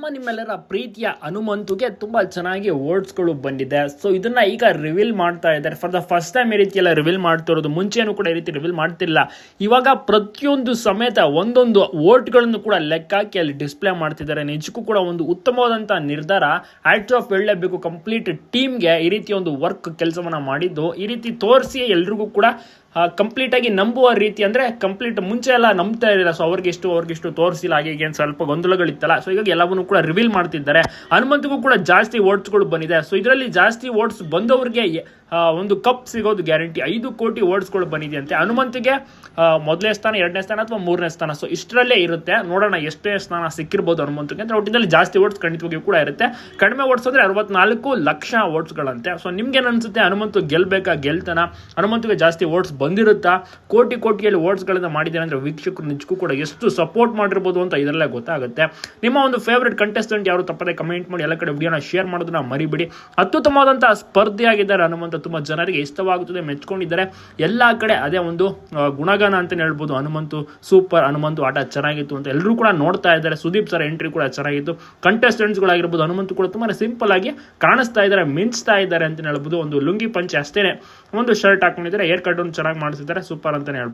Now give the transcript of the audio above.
ನಮ್ಮ ನಿಮ್ಮೆಲ್ಲರ ಪ್ರೀತಿಯ ಹನುಮಂತುಗೆ ತುಂಬ ಚೆನ್ನಾಗಿ ವರ್ಡ್ಸ್ಗಳು ಬಂದಿದೆ. ಸೊ ಇದನ್ನ ಈಗ ರಿವೀಲ್ ಮಾಡ್ತಾ ಇದ್ದಾರೆ. ಫಾರ್ ದ ಫಸ್ಟ್ ಟೈಮ್ ಈ ರೀತಿ ಎಲ್ಲ ರಿವೀಲ್ ಮಾಡ್ತಿರೋದು, ಮುಂಚೆನೂ ಕೂಡ ಈ ರೀತಿ ರಿವೀಲ್ ಮಾಡ್ತಿಲ್ಲ. ಇವಾಗ ಪ್ರತಿಯೊಂದು ಸಮೇತ ಒಂದೊಂದು ವೋಟ್ಗಳನ್ನು ಕೂಡ ಲೆಕ್ಕ ಹಾಕಿ ಅಲ್ಲಿ ಡಿಸ್ಪ್ಲೇ ಮಾಡ್ತಿದ್ದಾರೆ. ನಿಜಕ್ಕೂ ಕೂಡ ಒಂದು ಉತ್ತಮವಾದಂತಹ ನಿರ್ಧಾರ. ಆಕ್ಟ್ ಆಫ್ ಹೇಳಲೇಬೇಕು ಕಂಪ್ಲೀಟ್ ಟೀಮ್ಗೆ ಈ ರೀತಿ ಒಂದು ವರ್ಕ್ ಕೆಲಸವನ್ನ ಮಾಡಿದ್ದು. ಈ ರೀತಿ ತೋರಿಸಿ ಎಲ್ರಿಗೂ ಕೂಡ ಕಂಪ್ಲೀಟ್ ಆಗಿ ನಂಬುವ ರೀತಿ ಅಂದ್ರೆ ಕಂಪ್ಲೀಟ್ ಮುಂಚೆ ಎಲ್ಲ ನಂಬ್ತಾ ಇರಲಿಲ್ಲ. ಸೊ ಅವರಿಗೆ ಇಷ್ಟು ತೋರಿಸಿಲ್ಲ. ಹಾಗೆ ಏನು ಸ್ವಲ್ಪ ಗೊಂದಲಗಳಿತ್ತಲ್ಲ. ಸೊ ಈಗ ಎಲ್ಲವನ್ನೂ ಕೂಡ ರಿವೀಲ್ ಮಾಡ್ತಿದ್ದಾರೆ. ಹನುಮಂತಗೂ ಕೂಡ ಜಾಸ್ತಿ ವೋಟ್ಸ್ಗಳು ಬಂದಿದೆ. ಸೊ ಇದರಲ್ಲಿ ಜಾಸ್ತಿ ವೋಟ್ಸ್ ಬಂದವರಿಗೆ ಒಂದು ಕಪ್ ಸಿಗೋದು ಗ್ಯಾರಂಟಿ. ಐದು ಕೋಟಿ ಓಟ್ಸ್ಗಳು ಬಂದಿದೆಯಂತೆ. ಹನುಮಂತಿಗೆ ಮೊದಲನೇ ಸ್ಥಾನ, ಎರಡನೇ ಸ್ಥಾನ ಅಥವಾ ಮೂರನೇ ಸ್ಥಾನ? ಸೊ ಇಷ್ಟರಲ್ಲೇ ಇರುತ್ತೆ. ನೋಡೋಣ ಎಷ್ಟೇ ಸ್ಥಾನ ಸಿಕ್ಕಿರ್ಬೋದು ಹನುಮಂತಿಗೆ ಅಂದ್ರೆ, ಒಟ್ಟಿನಲ್ಲಿ ಜಾಸ್ತಿ ಓಟ್ಸ್ ಖಂಡಿತವಾಗಿಯೂ ಕೂಡ ಇರುತ್ತೆ. ಕಡಿಮೆ ಓಟ್ಸ್ ಅರವತ್ನಾಲ್ಕು ಲಕ್ಷ ಓಟ್ಸ್ಗಳಂತೆ ಸೊ ನಿಮ್ಗೆ ಅನ್ಸುತ್ತೆ? ಹನುಮಂತು ಗೆಲ್ಬೇಕಾ? ಗೆಲ್ತಾನ? ಹನುಮಂತಿಗೆ ಜಾಸ್ತಿ ಓಟ್ಸ್ ಬಂದಿರುತ್ತಾ? ಕೋಟಿ ಕೋಟಿಯಲ್ಲಿ ಓಟ್ಸ್ಗಳನ್ನ ಮಾಡಿದ್ದಾರೆ ಅಂದ್ರೆ ವೀಕ್ಷಕರು ನಿಜಕ್ಕೂ ಕೂಡ ಎಷ್ಟು ಸಪೋರ್ಟ್ ಮಾಡಿರ್ಬೋದು ಅಂತ ಇದರಲ್ಲೇ ಗೊತ್ತಾಗುತ್ತೆ. ನಿಮ್ಮ ಒಂದು ಫೇವ್ರೆಟ್ ಕಂಟೆಸ್ಟೆಂಟ್ ಯಾರು ತಪ್ಪದೆ ಕಮೆಂಟ್ ಮಾಡಿ, ಎಲ್ಲ ಕಡೆ ವಿಡಿಯೋನ ಶೇರ್ ಮಾಡೋದನ್ನ ಮರಿಬಿಡಿ. ಅತ್ಯುತ್ತಮವಾದಂತಹ ಸ್ಪರ್ಧೆಯಾಗಿದ್ದಾರೆ ಹನುಮಂತ ತುಂಬಾ ಜನರಿಗೆ ಇಷ್ಟವಾಗುತ್ತದೆ, ಮೆಚ್ಕೊಂಡಿದ್ದಾರೆ. ಎಲ್ಲಾ ಕಡೆ ಅದೇ ಒಂದು ಗುಣಗಾನ ಅಂತಾನೆ ಹೇಳ್ಬೋದು. ಹನುಮಂತು ಸೂಪರ್, ಹನುಮಂತು ಆಟ ಚೆನ್ನಾಗಿತ್ತು ಅಂತ ಎಲ್ಲರೂ ಕೂಡ ನೋಡ್ತಾ ಇದ್ದಾರೆ. ಸುದೀಪ್ ಸರ್ ಎಂಟ್ರಿ ಕೂಡ ಚೆನ್ನಾಗಿತ್ತು. ಕಂಟೆಸ್ಟೆಂಟ್ಸ್ಗಳಾಗಿರ್ಬೋದು ಹನುಮಂತು ಕೂಡ ತುಂಬಾ ಸಿಂಪಲ್ ಆಗಿ ಕಾಣಿಸ್ತಾ ಇದ್ದಾರೆ, ಮಿಂಚ್ತಾ ಇದ್ದಾರೆ ಅಂತ ಹೇಳ್ಬೋದು. ಒಂದು ಲುಂಗಿ ಪಂಚೆ ಅಷ್ಟೇನೆ. ಒಂದು ಶರ್ಟ್ ಹಾಕೊಂಡಿದ್ದಾರೆ ಏರ್ ಕಟ್ ಚೆನ್ನಾಗಿ ಮಾಡಿಸಿದ್ದಾರೆ. ಸೂಪರ್ ಅಂತಲೇ ಹೇಳ್ಬೋದು.